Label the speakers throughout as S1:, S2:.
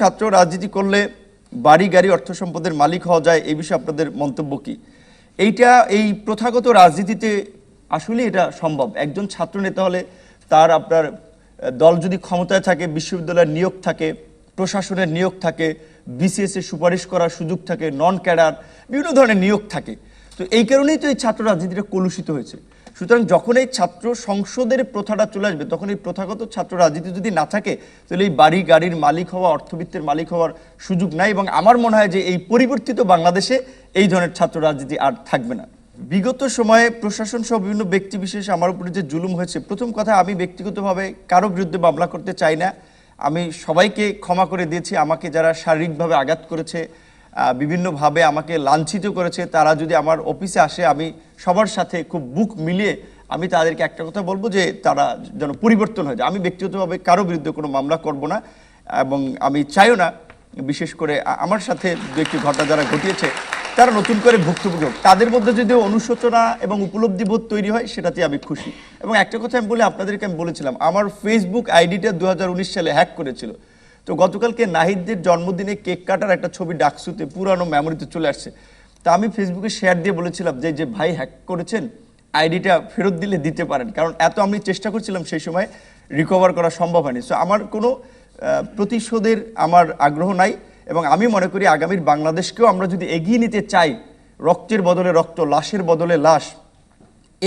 S1: ছাত্র রাজনীতি করলে বাড়ি, গাড়ি, অর্থ সম্পদের মালিক হওয়া যায় এই বিষয়ে আপনাদের মন্তব্য কি? এইটা, এই প্রথাগত রাজনীতিতে আসলে এটা সম্ভব। একজন ছাত্র নেতা হলে তার, আপনার দল যদি ক্ষমতায় থাকে, বিশ্ববিদ্যালয়ের নিয়োগ থাকে, প্রশাসনের নিয়োগ থাকে বিসিএস এর সুপারিশ করার সুযোগ থাকে নন ক্যাডার বিভিন্ন ধরনের নিয়োগ থাকে। তো এই কারণেই তো এই ছাত্র রাজনীতিটা কলুষিত হয়েছে। সুতরাং যখন এই ছাত্র সংসদের প্রথাটা চলে আসবে, তখন এই প্রথাগত ছাত্র রাজনীতি যদি না থাকে, তাহলে এই বাড়ি গাড়ির মালিক হওয়া, অর্থবিত্তের মালিক হওয়ার সুযোগ নাই এবং আমার মনে হয় যে এই পরিবর্তিত বাংলাদেশে এই ধরনের ছাত্র রাজনীতি আর থাকবে না। বিগত সময়ে প্রশাসন সহ বিভিন্ন ব্যক্তি বিশেষ আমার উপরে যে জুলুম হয়েছে, প্রথম কথা আমি ব্যক্তিগতভাবে কারও বিরুদ্ধে মামলা করতে চাই না। আমি সবাইকে ক্ষমা করে দিয়েছি, আমাকে যারা শারীরিকভাবে আঘাত করেছে বিভিন্নভাবে আমাকে লাঞ্ছিত করেছে। তারা যদি আমার অফিসে আসে, আমি সবার সাথে খুব বুক মিলিয়ে আমি তাদেরকে একটা কথা বলব যে, তারা যেন পরিবর্তন হয়ে যায়। আমি ব্যক্তিগতভাবে কারও বিরুদ্ধে কোনো মামলা করব না এবং আমি চাইও না, বিশেষ করে আমার সাথে দু একটি ঘটনা যারা ঘটিয়েছে, তারা নতুন করে ভুক্তভোগী হোক। তাদের মধ্যে যদি অনুশোচনা এবং উপলব্ধি বোধ তৈরি হয়, সেটাতে আমি খুশি। এবং একটা কথা আমি বলে, আপনাদেরকে আমি বলেছিলাম, আমার ফেসবুক আইডিটা দু হাজার উনিশ সালে হ্যাক করেছিল। তো গতকালকে নাহিদদের জন্মদিনে কেক কাটার একটা ছবি ডাকসুতে, পুরানো মেমোরিতে চলে আসছে। তা আমি ফেসবুকে শেয়ার দিয়ে বলেছিলাম যে যে ভাই হ্যাক করেছেন আইডিটা ফেরত দিলে দিতে পারেন। কারণ এত আমি চেষ্টা করছিলাম সেই সময় রিকভার করা সম্ভব হয়নি। সো আমার কোনো প্রতিশোধের আমার আগ্রহ নাই এবং আমি মনে করি আগামীর বাংলাদেশকেও আমরা যদি এগিয়ে নিতে চাই, রক্তের বদলে রক্ত, লাশের বদলে লাশ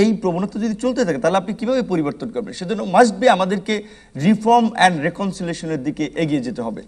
S1: এই প্রবণতা যদি চলতে থাকে, তাহলে আপনি কীভাবে পরিবর্তন করবেন? সেজন্য মাস্ট বি আমাদেরকে রিফর্ম অ্যান্ড রেকনসিলেশনের দিকে এগিয়ে যেতে হবে।